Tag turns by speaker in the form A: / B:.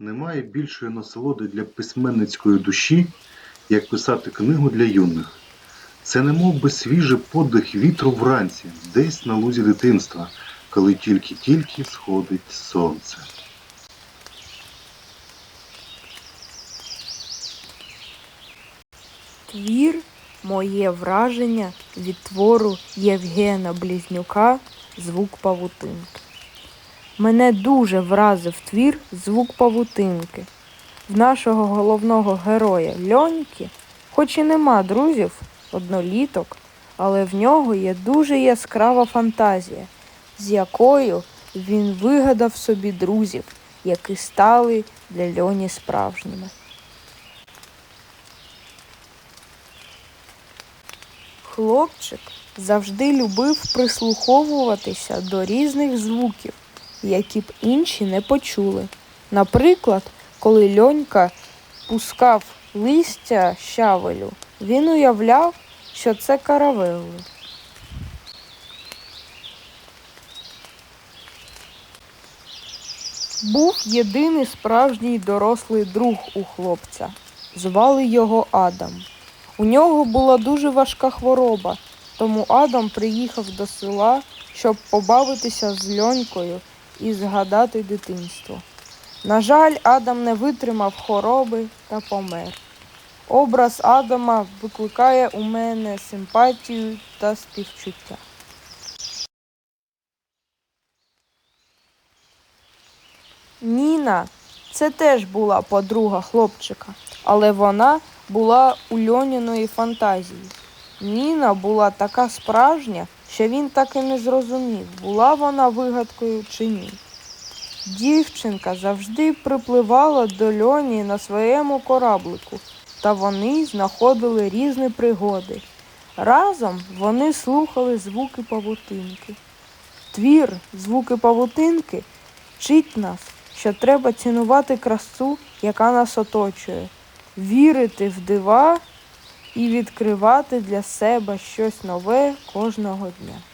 A: Немає більшої насолоди для письменницької душі, як писати книгу для юних. Це немов би свіжий подих вітру вранці, десь на лузі дитинства, коли тільки-тільки сходить сонце.
B: Твір моє враження від твору Євгена Близнюка Звук павутинки. Мене дуже вразив твір Звук павутинки. В нашого головного героя Льоньки, хоч і нема друзів, одноліток, але в нього є дуже яскрава фантазія, з якою він вигадав собі друзів, які стали для Льоні справжніми. Хлопчик завжди любив прислуховуватися до різних звуків, які б інші не почули. Наприклад, коли льонька пускав листя щавелю, він уявляв, що це каравелли. Був єдиний справжній дорослий друг у хлопця. Звали його Адам. У нього була дуже важка хвороба, тому Адам приїхав до села, щоб побавитися з льонькою і згадати дитинство. На жаль, Адам не витримав хвороби та помер. Образ Адама викликає у мене симпатію та співчуття. Ніна це теж була подруга хлопчика, але вона була у льоніної фантазії. Ніна була така справжня, що він так і не зрозумів, була вона вигадкою чи ні. Дівчинка завжди припливала до льоні на своєму кораблику, та вони знаходили різні пригоди. Разом вони слухали звуки павутинки. Твір звуки павутинки вчить нас, що треба цінувати красу, яка нас оточує, вірити в дива і відкривати для себе щось нове кожного дня.